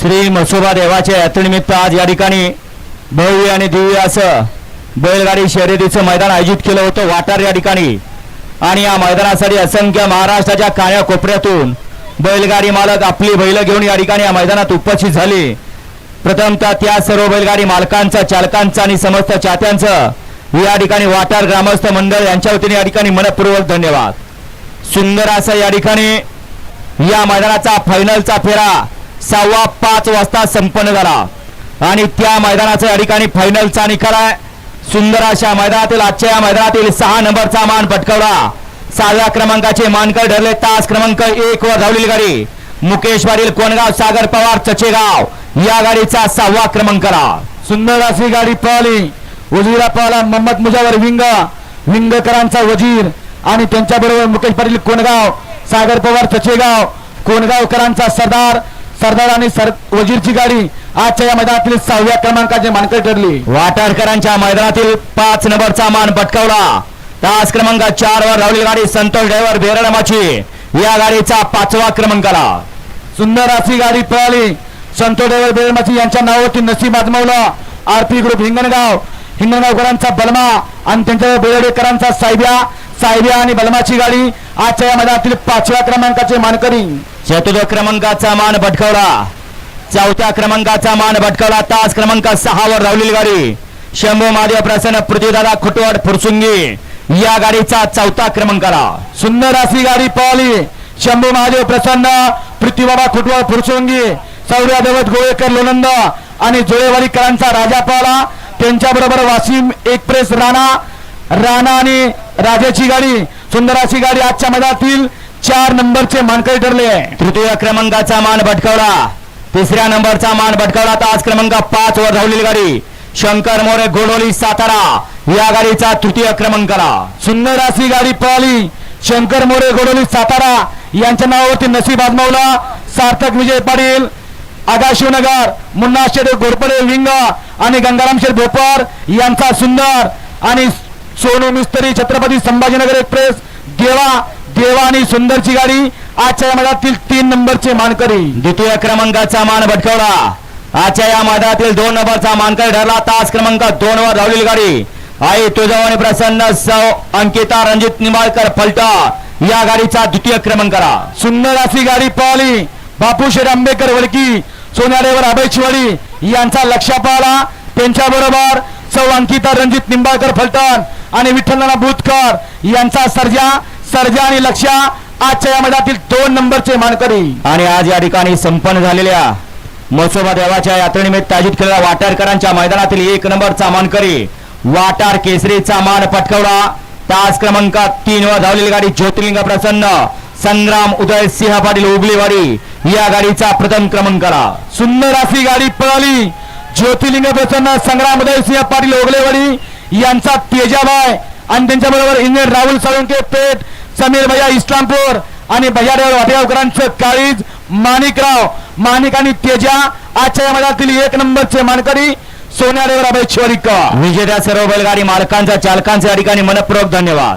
श्री म्हसोबा देवाच्या यात्रेनिमित्त आज या ठिकाणी भव्य आणि दिव्य असं बैलगाडी शर्यतीचं मैदान आयोजित केलं होतं. वाटार या ठिकाणी. आणि या मैदानासाठी असंख्य महाराष्ट्राच्या काळ्या कोपऱ्यातून बैलगाडी मालक आपली बैल घेऊन या ठिकाणी या मैदानात उपस्थित झाले. प्रथमतः त्या सर्व बैलगाडी मालकांचा चालकांचा आणि समस्त चाहत्यांचं या ठिकाणी वाटार ग्रामस्थ मंडळ यांच्या वतीने या ठिकाणी मनपूर्वक धन्यवाद. सुंदर असं या ठिकाणी या मैदानाचा फायनलचा फेरा सव्वा पाच वाजता संपन्न झाला. आणि त्या मैदानाचा या ठिकाणी फायनलचा निकाल आहे. सुंदर अशा मैदानातील आजच्या या मैदानातील सहा नंबरचा मान पटकवला. सहाव्या क्रमांकाचे मानकर ठरले. तास क्रमांक एक वर धावलेली गाडी. मुकेश पाटील कोणगाव सागर पवार चचेगाव या गाडीचा सहावा क्रमांकाला सुंदर अशी गाडी पळाली. उजवीला पळाला मोहम्मद मुजावर विंग. विंगकरांचा वजीर. आणि त्यांच्याबरोबर मुकेश पाटील कोणगाव सागर पवार चचेगाव. कोणगावकरांचा सरदार. सरदार आणि सर वजीरची गाडी आजच्या या मैदानातील सहाव्या क्रमांकाचे मानकर ठरली. वाटारकरांच्या मैदानातील पाच नंबरचा मान पटकावला. तास क्रमांक चार वर धावलेली गाडी संतोष ड्रायव्हर बेरडमाची या गाडीचा पाचवा क्रमांकाला सुंदर अशी गाडी पळाली. संतोष ड्रायव्हर बेळमाची यांच्या नावावरती नसीब आजमावला. RP group Hingangaon. हिंगणगावकरांचा बलमा आणि त्यांच्या बेळडेकरांचा साहेब्या साहेब्या आणि बलमाची गाडी आजच्या या मैदानातील पाचव्या क्रमांकाचे मानकरी. चतुर्थ क्रमांकाचा मान भटकवला. चौथ्या क्रमांकाचा मान भटकवला. तास क्रमांक सहा वर धावलेली गाडी. शंभू महादेव प्रसन्न पृथ्वीदादा खुटवड फुरसुंगी. या गाडीचा चौथा क्रमांकाला. सुंदर अशी गाडी पळाली. शंभू महादेव प्रसन्न पृथ्वीबाबा खुटवळ फुरसोंगी. सौर्या देवत गोळेकर लोणंद आणि जोळेवाडीकरांचा राजा पळाला. त्यांच्या बरोबर वाशिम एक्सप्रेस राणा राणा आणि राजाची गाडी सुंदर अशी गाडी आजच्या मैदानातील चार नंबरचे मानकरी ठरले तृतीय क्रमांकाचा मान भटकवला. तिसऱ्या नंबरचा मान भटकवला तास क्रमांक पाच वर धावलेली गाडी. शंकर मोरे गोडोली सातारा या गाडीचा तृतीय क्रमांकाला. सुंदर अशी गाडी पळाली. शंकर मोरे गोडोली सातारा यांच्या नावावरती नसीब आजमावला. सार्थक विजय पाटील आगा शिवनगर मुन्ना शेठ घोरपडे विंग आणि गंगाराम शेठ भोपर यांचा सुंदर आणि सोनू मिस्त्री छत्रपती संभाजीनगर एक्सप्रेस देवा देवा आणि सुंदरची गाडी आजच्या या मैदानातील तीन नंबरचे मानकरी. द्वितीय क्रमांकाचा मान भटकवला. आजच्या या मैदानातील दोन नंबरचा मानकर ठरला. तास क्रमांक दोन वर धावलेली गाडी. आई तुझावानी प्रसन्न सौ अंकिता रणजित निंबाळकर फलटा या गाडीचा द्वितीय क्रमांकाला. सुंदर अशी गाडी पळाली बापू शेठ आंबेकर वडकी सोन्याडेवर अभय चिवाडी यांचा लक्ष पाहला त्यांच्या बरोबर सौ अंकिता रणजित निंबाळकर फलटण आणि विठ्ठलना बुतकर यांचा सर्जा. सर्जा आणि लक्ष्या आजच्या या मैदानातील दोन नंबरचे मानकरी. आणि आज या ठिकाणी संपन्न झालेल्या महोत्सवा देवाच्या यात्रेनिमित्त आयोजित केलेल्या वाटारकरांच्या मैदानातील एक नंबरचा मानकरी वाटार केसरीचा मान पटकवला. तास क्रमांक तीन वर धावलेली गाडी ज्योतिर्लिंग प्रसन्न. संग्राम उदय सिंह पाटील उबलीवाडी या गाडीचा प्रथम क्रमांकाला सुंदर अशी गाडी पळाली. ज्योतिलिंग प्रसन्न संग्राम उदयसिंह पाटील ओगलेवाडी यांचा तेजाबाय आणि त्यांच्या बरोबर इंजिनियर राहुल साळुंके पेठ समीर भैया इस्लामपूर आणि भैयादेव वाटेगावकरांचं काळीज माणिकराव. माणिक आणि तेजा आजच्या या मैदानातील एक नंबरचे मानकरी सोन्यादेवर अभय शिवारिका विजेत्या सर्व बैलगाडी मालकांचा चालकांचा या ठिकाणी मनपूर्वक धन्यवाद.